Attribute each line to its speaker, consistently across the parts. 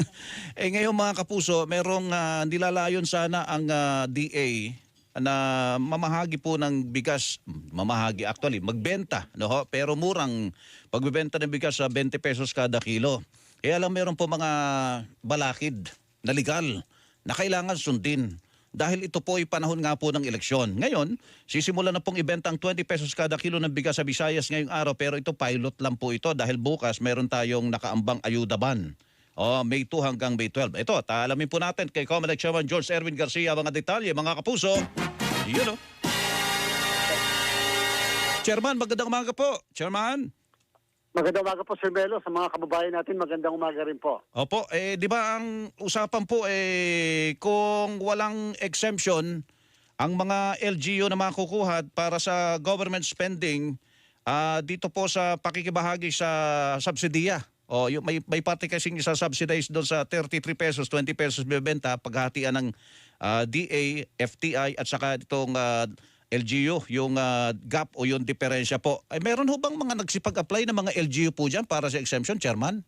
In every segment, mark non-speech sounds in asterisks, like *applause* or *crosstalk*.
Speaker 1: *laughs* eh ngayon mga kapuso, merong ah, nilalayon sana ang ah, DA na mamahagi po ng bigas, mamahagi actually, magbenta, no pero murang pagbebenta ng bigas sa 20 pesos kada kilo. Kaya lang meron po mga balakid na legal na kailangan sundin. Dahil ito po ay panahon nga po ng eleksyon. Ngayon, sisimula na pong ibenta ang 20 pesos kada kilo ng bigas sa Visayas ngayong araw pero ito pilot lang po ito dahil bukas meron tayong nakaambang ayuda ban. O, May 2 hanggang May 12. Ito, taalamin po natin kay Comelec Chairman George Erwin Garcia mga detalye, mga kapuso. Yun o. Chairman, magandang umaga po. Chairman.
Speaker 2: Magandang umaga po, Sir Melo. Sa mga kababayan natin, magandang umaga rin po.
Speaker 1: Opo, eh di ba ang usapan po eh kung walang exemption ang mga LGU na makukuha para sa government spending ah, dito po sa pakikibahagi sa subsidiya. O yung may may parte kasing isa subsidize doon sa 33 pesos, 20 pesos bebenta paghatian ng ah, DA, FTI at saka itong ah, LGU, yung ah, gap o yung diferensya po. Ay meron ho bang mga nagsipag-apply ng mga LGU po diyan para sa exemption, Chairman?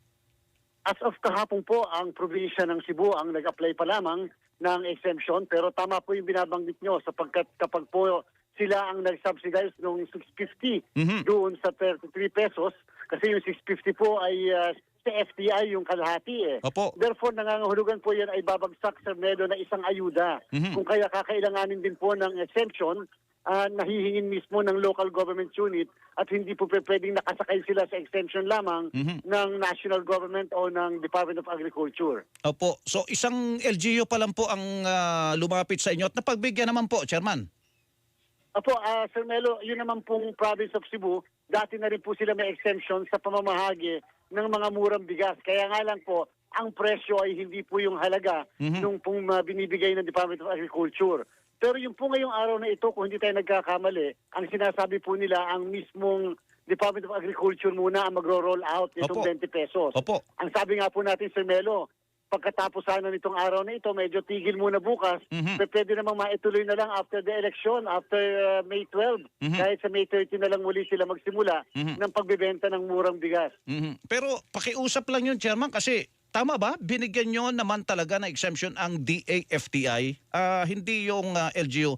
Speaker 2: As of kahapon po, ang probinsya ng Cebu ang nag-apply pa lamang ng exemption. Pero tama po yung binabanggit nyo sapagkat kapag po sila ang nag-subsidize noong 650
Speaker 1: Mhm.
Speaker 2: doon sa 33 pesos, kasi yung 650 po ay ah, sa FTI yung kalahati eh.
Speaker 1: Opo.
Speaker 2: Therefore, nangangahulugan po yan ay babagsak sa Melo na isang ayuda.
Speaker 1: Mhm.
Speaker 2: Kung kaya kakailanganin din po ng exemption, ah, nahihingin mismo ng local government unit at hindi po pwedeng nakasakay sila sa exemption lamang
Speaker 1: Mhm.
Speaker 2: ng national government o ng Department of Agriculture.
Speaker 1: Opo. So isang LGU pa lang po ang ah, lumapit sa inyo at napagbigyan naman po, Chairman.
Speaker 2: Apo, ah, Sir Melo, yun naman pong province of Cebu, dati na rin po sila may exemption sa pamamahagi ng mga murang bigas. Kaya nga lang po, ang presyo ay hindi po yung halaga
Speaker 1: Mhm.
Speaker 2: nung pong ah, binibigay ng Department of Agriculture. Pero yung po ngayong araw na ito, kung hindi tayo nagkakamali, ang sinasabi po nila, ang mismong Department of Agriculture muna ang magro-roll out nitong
Speaker 1: Opo.
Speaker 2: 20 pesos.
Speaker 1: Opo.
Speaker 2: Ang sabi nga po natin, Sir Melo, pagkatapos sana nitong araw na ito, medyo tigil muna bukas,
Speaker 1: Mhm.
Speaker 2: pe- pwede namang maituloy na lang after the election, after uh, May 12.
Speaker 1: Mhm.
Speaker 2: Kahit sa May 13 na lang muli sila magsimula
Speaker 1: Mhm.
Speaker 2: ng pagbebenta ng murang bigas.
Speaker 1: Mhm. Pero pakiusap lang yun, Chairman, kasi tama ba? Binigyan nyo naman talaga na exemption ang DAFTI, ah, hindi yung ah, LGU.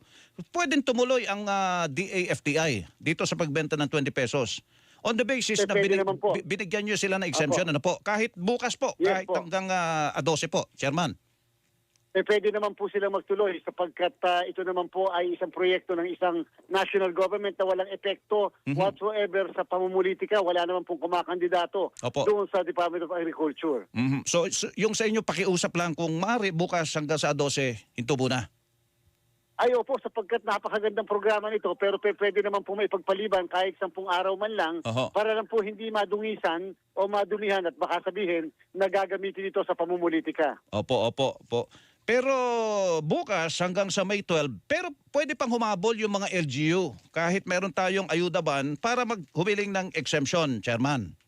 Speaker 1: Pwedeng tumuloy ang ah, DAFTI dito sa pagbenta ng 20 pesos. On the basis na binig-
Speaker 2: po.
Speaker 1: binigyan nyo sila ng exemption, ano po? Kahit bukas po,
Speaker 2: Yes
Speaker 1: kahit
Speaker 2: po.
Speaker 1: hanggang ah, 12 po, Chairman.
Speaker 2: Eh, pwede naman po sila magtuloy sapagkat uh, ito naman po ay isang proyekto ng isang national government na walang epekto
Speaker 1: Mhm.
Speaker 2: whatsoever sa pamumulitika. Wala naman pong kumakandidato
Speaker 1: Opo.
Speaker 2: doon sa Department of Agriculture.
Speaker 1: Mhm. So, so, yung sa inyo pakiusap lang kung maaari bukas hanggang sa 12, hinto muna.
Speaker 2: Ay opo, sapagkat napakagandang programa nito pero pe- pwede naman po may pagpaliban kahit sampung araw man lang
Speaker 1: Oho.
Speaker 2: para lang po hindi madungisan o madumihan at baka sabihin na gagamitin ito sa pamumulitika.
Speaker 1: Opo, opo, opo. Pero bukas hanggang sa May 12, pero pwede pang humabol yung mga LGU kahit meron tayong ayuda ban para maghumiling ng exemption, Chairman.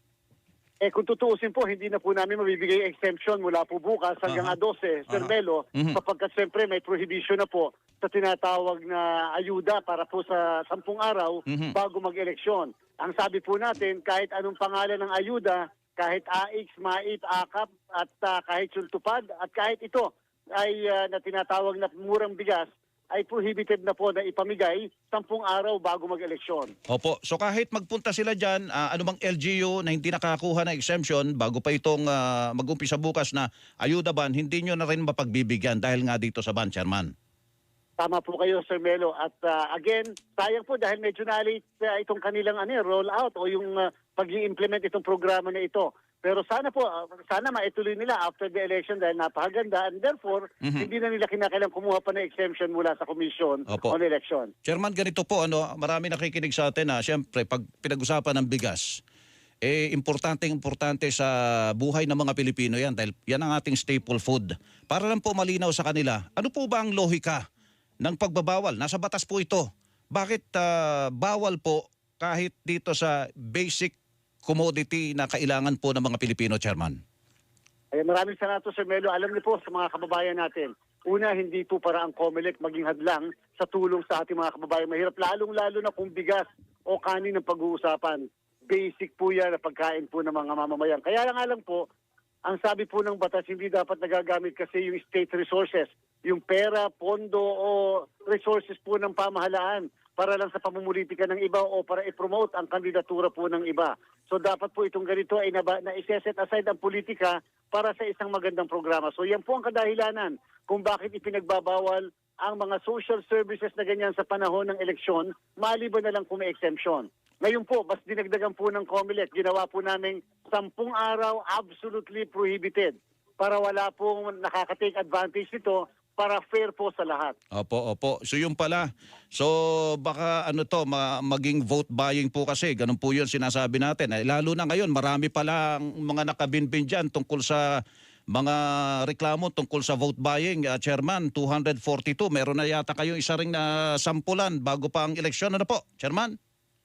Speaker 2: Eh kung tutuusin po, hindi na po namin mabibigay exemption mula po bukas hanggang a 12, Sir
Speaker 1: Aha.
Speaker 2: Melo,
Speaker 1: Mhm.
Speaker 2: sapagkat siyempre may prohibition na po sa tinatawag na ayuda para po sa sampung araw
Speaker 1: Mhm.
Speaker 2: bago mag-eleksyon. Ang sabi po natin, kahit anong pangalan ng ayuda, kahit AX, MAIT, AKAP, at ah, kahit sultupad, at kahit ito ay ah, na tinatawag na murang bigas, ay prohibited na po na ipamigay sampung araw bago mag-eleksyon.
Speaker 1: Opo, so kahit magpunta sila dyan, ah, anumang LGU na hindi nakakakuha ng exemption bago pa itong ah, mag-umpisa bukas na ayuda ban, hindi nyo na rin mapagbibigyan dahil nga dito sa ban, Chairman.
Speaker 2: Tama po kayo, Sir Melo. At ah, again, sayang po dahil medyo na-late ah, itong kanilang ano, roll out o yung uh, pag implement itong programa na ito. Pero sana po, ah, sana maituloy nila after the election dahil napakaganda and therefore,
Speaker 1: Mhm.
Speaker 2: hindi na nila kinakailangan kumuha pa ng exemption mula sa Commission
Speaker 1: Opo.
Speaker 2: on Election.
Speaker 1: Chairman, ganito po, ano, marami nakikinig sa atin na siyempre pag pinag-usapan ng bigas, eh importante importante sa buhay ng mga Pilipino yan dahil yan ang ating staple food. Para lang po malinaw sa kanila, ano po ba ang lohika ng pagbabawal? Nasa batas po ito. Bakit ah, bawal po kahit dito sa basic commodity na kailangan po ng mga Pilipino, Chairman?
Speaker 2: Ay, maraming salamat po, Sir Melo. Alam niyo po sa mga kababayan natin, una, hindi po para ang COMELEC maging hadlang sa tulong sa ating mga kababayan mahirap, lalong-lalo na kung bigas o kanin ang pag-uusapan. Basic po yan na pagkain po ng mga mamamayan. Kaya nga lang po, ang sabi po ng batas, hindi dapat nagagamit kasi yung state resources, yung pera, pondo o resources po ng pamahalaan para lang sa pamumulitika ng iba o para i-promote ang kandidatura po ng iba. So dapat po itong ganito ay naba, na iseset aside ang politika para sa isang magandang programa. So yan po ang kadahilanan kung bakit ipinagbabawal ang mga social services na ganyan sa panahon ng eleksyon, maliban na lang kung may exemption. Ngayon po, mas dinagdagan po ng COMELEC, ginawa po namin sampung araw absolutely prohibited para wala pong nakaka-take advantage nito para fair po sa lahat.
Speaker 1: Opo, opo. So yung pala. So baka ano to, ma- maging vote buying po kasi. Ganun po yun sinasabi natin. Eh, lalo na ngayon, marami pala ang mga nakabinbin dyan tungkol sa mga reklamo tungkol sa vote buying. Ah, Chairman, 242. Meron na yata kayong isa ring na sampulan bago pa ang eleksyon. Ano po, Chairman?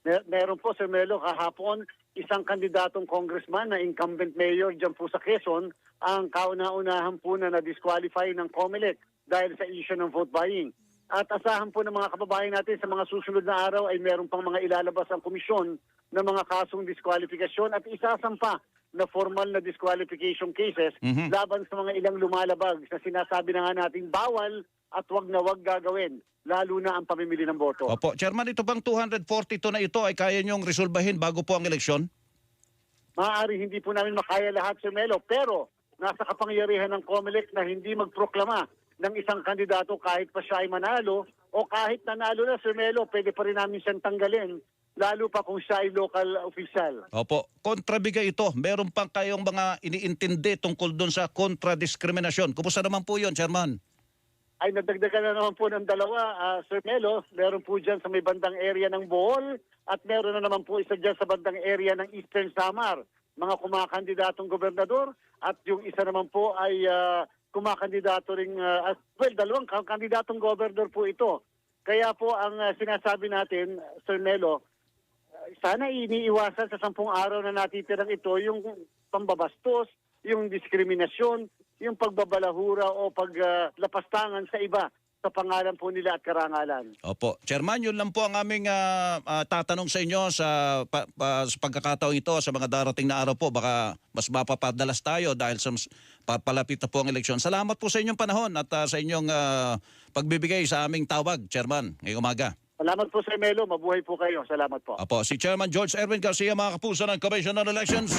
Speaker 2: Mer- meron po, Sir Melo, kahapon, isang kandidatong congressman na incumbent mayor dyan po sa Quezon, ang kauna-unahan po na na-disqualify ng COMELEC dahil sa issue ng vote buying. At asahan po ng mga kababayan natin sa mga susunod na araw ay meron pang mga ilalabas ang komisyon ng mga kasong disqualification at isasampa na formal na disqualification cases
Speaker 1: Mhm.
Speaker 2: laban sa mga ilang lumalabag na sinasabi na nga natin bawal at wag na wag gagawin, lalo na ang pamimili ng boto.
Speaker 1: Opo. Chairman, ito bang 242 na ito ay kaya niyong resolbahin bago po ang eleksyon?
Speaker 2: Maaari hindi po namin makaya lahat, Sir Melo, pero nasa kapangyarihan ng COMELEC na hindi magproklama ng isang kandidato kahit pa siya ay manalo o kahit nanalo na, Sir Melo, pwede pa rin namin siyang tanggalin, lalo pa kung siya ay local official.
Speaker 1: Opo, kontrabigay ito. Meron pang kayong mga iniintindi tungkol doon sa kontradiskriminasyon. Kumusta naman po yun, Chairman?
Speaker 2: Ay nadagdagan na naman po ng dalawa, ah, Sir Melo. Meron po dyan sa may bandang area ng Bohol at meron na naman po isa dyan sa bandang area ng Eastern Samar. Mga kumakandidatong gobernador at yung isa naman po ay ah, kumakandidato ring, ah, as- well, dalawang ka- kandidatong gobernador po ito. Kaya po ang ah, sinasabi natin, Sir Melo, ah, sana iniiwasan sa sampung araw na natitirang ito yung pambabastos, yung diskriminasyon, yung pagbabalahura o paglapastangan sa iba sa pangalan po nila at karangalan.
Speaker 1: Opo. Chairman, yun lang po ang aming ah, ah, tatanong sa inyo sa, pa, pa- sa pagkakataong ito sa mga darating na araw po. Baka mas mapapadalas tayo dahil sa mas- papalapit na po ang eleksyon. Salamat po sa inyong panahon at ah, sa inyong ah, pagbibigay sa aming tawag, Chairman, ngayong umaga.
Speaker 2: Salamat po Sir Melo, mabuhay po kayo. Salamat po.
Speaker 1: Opo, si Chairman George Erwin Garcia, mga kapuso ng Commission on Elections.